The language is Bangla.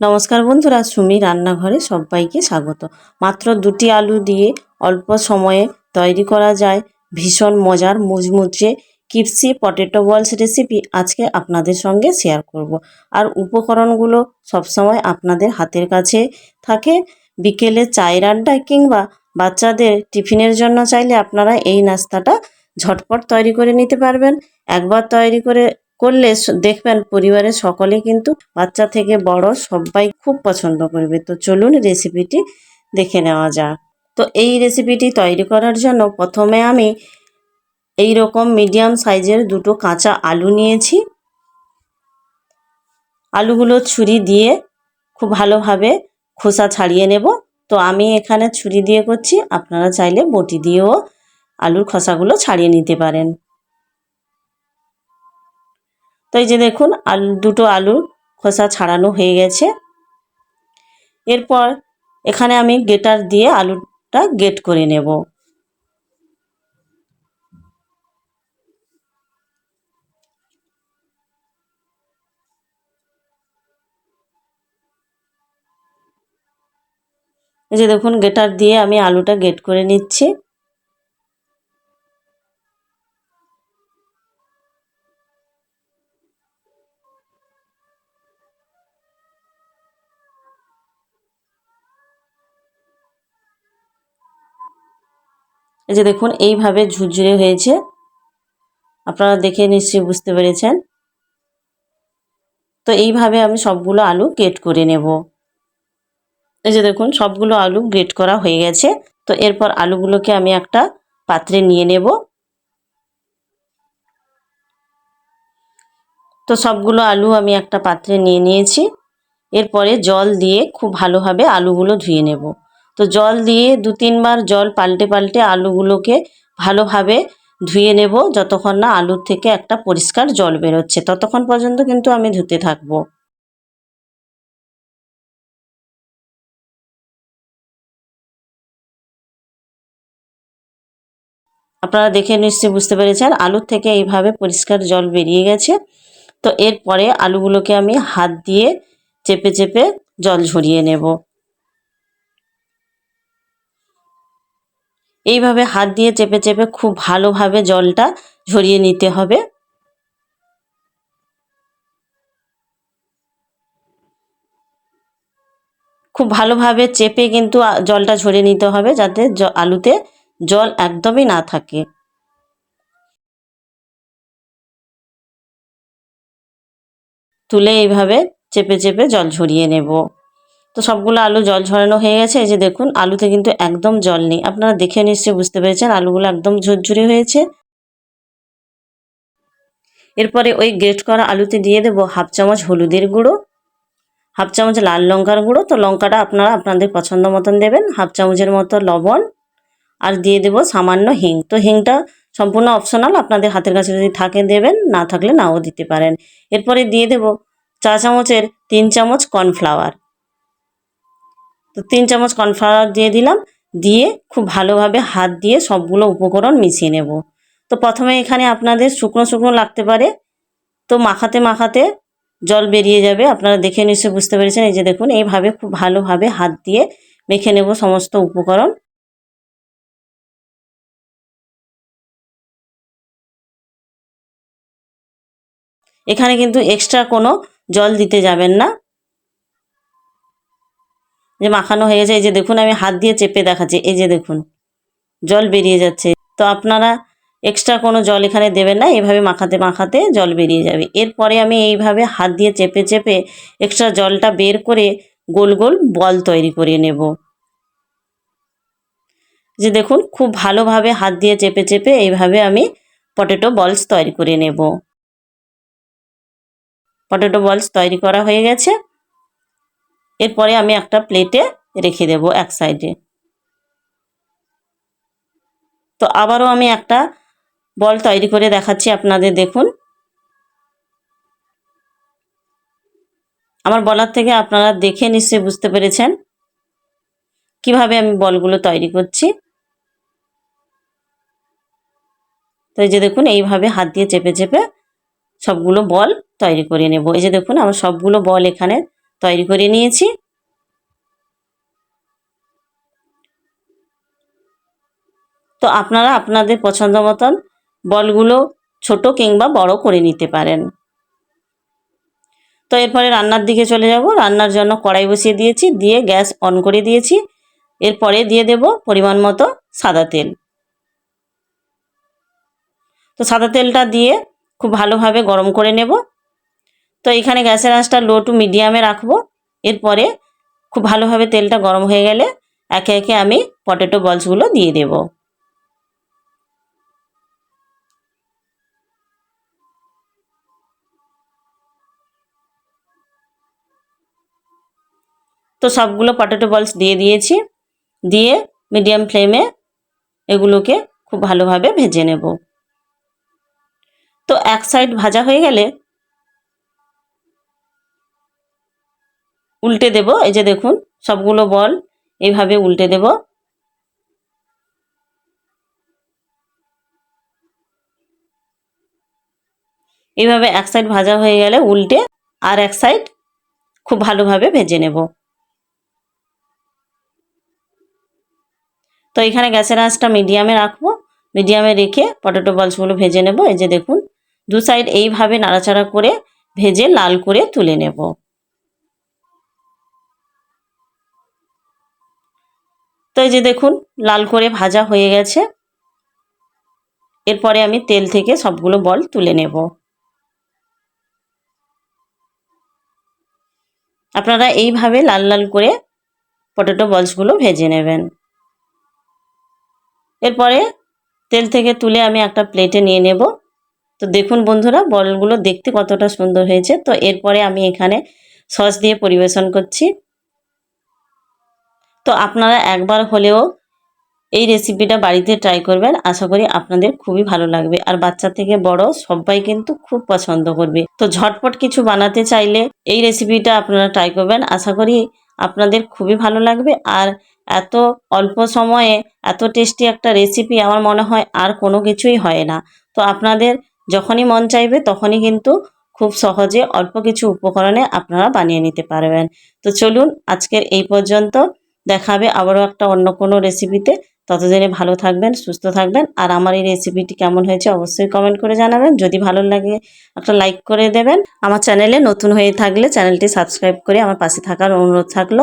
নমস্কার বন্ধুরা, সুমি রান্নাঘরে সবাইকে স্বাগত। মাত্র দুটি আলু দিয়ে অল্প সময়ে তৈরি করা যায়। ভীষণ মজার মুচমুচে কিপসি পটেটো বলস রেসিপি আজকে আপনাদের সঙ্গে শেয়ার করব। আর উপকরণগুলো সবসময় আপনাদের হাতের কাছে থাকে। বিকেলে চায়ের আড্ডায় কিংবা বাচ্চাদের টিফিনের জন্য চাইলে আপনারা এই নাস্তাটা ঝটপট তৈরি করে নিতে পারবেন। একবার তৈরি করে করলে দেখবেন পরিবারের সকলে কিন্তু বাচ্চা থেকে বড় সবাই খুব পছন্দ করবে। তো চলুন রেসিপিটি দেখে নেওয়া যাক। তো এই রেসিপিটি তৈরি করার জন্য প্রথমে আমি এই রকম মিডিয়াম সাইজের দুটো কাঁচা আলু নিয়েছি। আলুগুলো ছুরি দিয়ে খুব ভালোভাবে খোসা ছাড়িয়ে নেব। তো আমি এখানে ছুরি দিয়ে করছি। আপনারা চাইলে বটি দিয়েও আলুর খোসাগুলো ছাড়িয়ে নিতে পারেন। তো এই যে দেখুন, আলু, দুটো আলুর খোসা ছাড়ানো হয়ে গেছে। এরপর এখানে আমি গেটার দিয়ে আলুটা গেট করে নেব। এই যে দেখুন গেটার দিয়ে আমি আলুটা গেট করে নিচ্ছি। এই যে দেখুন, এইভাবে ঝুরঝুরে হয়েছে। আপনারা দেখে নিশ্চয়ই বুঝতে পেরেছেন। তো এইভাবে আমি সবগুলো আলু গেট করে নেব। এই যে দেখুন, সবগুলো আলু গ্রেট করা হয়ে গেছে। তো এরপর আলুগুলোকে আমি একটা পাত্রে নিয়ে নেব। তো সবগুলো আলু আমি একটা পাত্রে নিয়ে নিয়েছি। এরপরে জল দিয়ে খুব ভালোভাবে আলুগুলো ধুয়ে নেব। তো জল দিয়ে দু তিনবার জল পাল্টে পাল্টে আলুগুলোকে ভালোভাবে ধুয়ে নেব যতক্ষণ না আলুর থেকে একটা পরিষ্কার জল বেরোচ্ছে। ততক্ষণ পর্যন্ত কিন্তু আমি ধুতে থাকব। আপনারা দেখে নিশ্চয়ই বুঝতে পেরেছেন, আলুর থেকে এইভাবে পরিষ্কার জল বেরিয়ে গেছে। তো এরপরে আলুগুলোকে আমি হাত দিয়ে চেপে চেপে জল ঝরিয়ে নেব। এইভাবে হাত দিয়ে চেপে চেপে খুব ভালোভাবে জলটা ঝরিয়ে নিতে হবে। খুব ভালোভাবে চেপে কিন্তু জলটা ঝরিয়ে নিতে হবে যাতে আলুতে জল একদমই না থাকে। তুলে এইভাবে চেপে চেপে জল ঝরিয়ে নেব। তো সবগুলো আলু জল ঝরানো হয়ে গেছে। এই যে দেখুন, আলুতে কিন্তু একদম জল নেই। আপনারা দেখে নিশ্চয়ই বুঝতে পেরেছেন, আলুগুলো একদম ঝরঝরে হয়েছে। এরপরে ওই গ্রেট করা আলুতে দিয়ে দেবো হাফ চামচ হলুদের গুঁড়ো, হাফ চামচ লাল লঙ্কার গুঁড়ো। তো লঙ্কাটা আপনারা আপনাদের পছন্দ মতন দেবেন, হাফ চামচের মতো লবণ, আর দিয়ে দেবো সামান্য হিং। তো হিংটা সম্পূর্ণ অপশনাল, আপনাদের হাতের কাছে যদি থাকে দেবেন, না থাকলে নাও দিতে পারেন। এরপরে দিয়ে দেবো চা চামচের তিন চামচ কর্নফ্লাওয়ার। তো তিন চামচ কর্নফ্লাওয়ার দিয়ে দিলাম। দিয়ে খুব ভালোভাবে হাত দিয়ে সবগুলো উপকরণ মিশিয়ে নেব। তো প্রথমে এখানে আপনাদের শুকনো শুকনো লাগতে পারে। তো মাখাতে মাখাতে জল বেরিয়ে যাবে। আপনারা দেখে নিশ্চয়ই বুঝতে পেরেছেন। এই যে দেখুন, এইভাবে খুব ভালোভাবে হাত দিয়ে মেখে নেব সমস্ত উপকরণ। এখানে কিন্তু এক্সট্রা কোনো জল দিতে যাবেন না। যে মাখানো হয়ে এই যে দেখুন, আমি হাত দিয়ে চেপে দেখাচ্ছি, এই যে দেখুন, জল বেরিয়ে যাচ্ছে। তো আপনারা এক্সট্রা কোনো জল এখানে দেবেন না, এভাবে মাখাতে মাখাতে জল বেরিয়ে যাবে। এরপরে আমি এইভাবে হাত দিয়ে চেপে চেপে এক্সট্রা জলটা বের করে গোল গোল বল তৈরি করে নেব। যে দেখুন, খুব ভালোভাবে হাত দিয়ে চেপে চেপে এইভাবে আমি পটেটো বলস তৈরি করে নেব। পটেটো বলস তৈরি করা হয়ে গেছে। এরপরে আমি একটা প্লেটে রেখে দেব এক সাইডে। তো আবারও আমি একটা বল তৈরি করে দেখাচ্ছি আপনাদের, দেখুন। আমার বলার থেকে আপনারা দেখে নিশ্চয়ই বুঝতে পেরেছেন কীভাবে আমি বলগুলো তৈরি করছি। তো এই যে দেখুন, এইভাবে হাত দিয়ে চেপে চেপে সবগুলো বল তৈরি করে নেব। এই যে দেখুন, আমার সবগুলো বল এখানে তৈরি করে নিয়েছি। তো আপনারা আপনাদের পছন্দ মতন বলগুলো ছোট কিংবা বড় করে নিতে পারেন। তো এরপরে রান্নার দিকে চলে যাব। রান্নার জন্য কড়াই বসিয়ে দিয়েছি, দিয়ে গ্যাস অন করে দিয়েছি। এরপরে দিয়ে দেব পরিমাণ মতো সাদা তেল। তো সাদা তেলটা দিয়ে খুব ভালোভাবে গরম করে নেব। তো এখানে গ্যাসের আঁচটা লো টু মিডিয়ামে রাখব। এরপরে খুব ভালোভাবে তেলটা গরম হয়ে গেলে একে একে আমি পটেটো বলসগুলো দিয়ে দেব। তো সবগুলো পটেটো বলস দিয়ে দিয়েছি। দিয়ে মিডিয়াম ফ্লেমে এগুলোকে খুব ভালোভাবে ভেজে নেব। তো এক সাইড ভাজা হয়ে গেলে উল্টে দেব, এই যে দেখুন, সবগুলো বল এইভাবে উল্টে দেব। এইভাবে এক সাইড ভাজা হয়ে গেলে উল্টে আর এক সাইড খুব ভালোভাবে ভেজে নেব। তো এখানে গ্যাসের আঁচটা মিডিয়ামে রাখব, মিডিয়ামে রেখে পটেটো বলসগুলো ভেজে নেব, এই যে দেখুন, দু সাইড এইভাবে নাড়াচাড়া করে ভেজে লাল করে তুলে নেব। তো এই যে দেখুন, লাল করে ভাজা হয়ে গেছে। এরপরে আমি তেল থেকে সবগুলো বল তুলে নেব। আপনারা এইভাবে লাল লাল করে পটেটো বলসগুলো ভেজে নেবেন। এরপরে তেল থেকে তুলে আমি একটা প্লেটে নিয়ে নেব। তো দেখুন বন্ধুরা, বলগুলো দেখতে কতটা সুন্দর হয়েছে। তো এরপরে আমি এখানে সস দিয়ে পরিবেশন করছি। তো আপনারা একবার হলেও এই রেসিপিটা বাড়িতে ট্রাই করবেন। আশা করি আপনাদের খুবই ভালো লাগবে। আর বাচ্চা থেকে বড় সবাই কিন্তু খুব পছন্দ করবে। তো ঝটপট কিছু বানাতে চাইলে এই রেসিপিটা আপনারা ট্রাই করবেন। আশা করি আপনাদের খুবই ভালো লাগবে। আর এত অল্প সময়ে এত টেস্টি একটা রেসিপি আমার মনে হয় আর কোনো কিছুই হয় না। তো আপনাদের যখনই মন চাইবে তখনই কিন্তু খুব সহজে অল্প কিছু উপকরণে আপনারা বানিয়ে নিতে পারবেন। তো চলুন আজকের এই পর্যন্ত। দেখাবে আবারও একটা অন্য কোনো রেসিপিতে ততদিনে ভালো থাকবেন, সুস্থ থাকবেন। আর আমার এই রেসিপিটি কেমন হয়েছে অবশ্যই কমেন্ট করে জানাবেন। যদি ভালো লাগে একটা লাইক করে দেবেন। আমার চ্যানেলে নতুন হয়ে থাকলে চ্যানেলটি সাবস্ক্রাইব করে আমার পাশে থাকার অনুরোধ থাকল।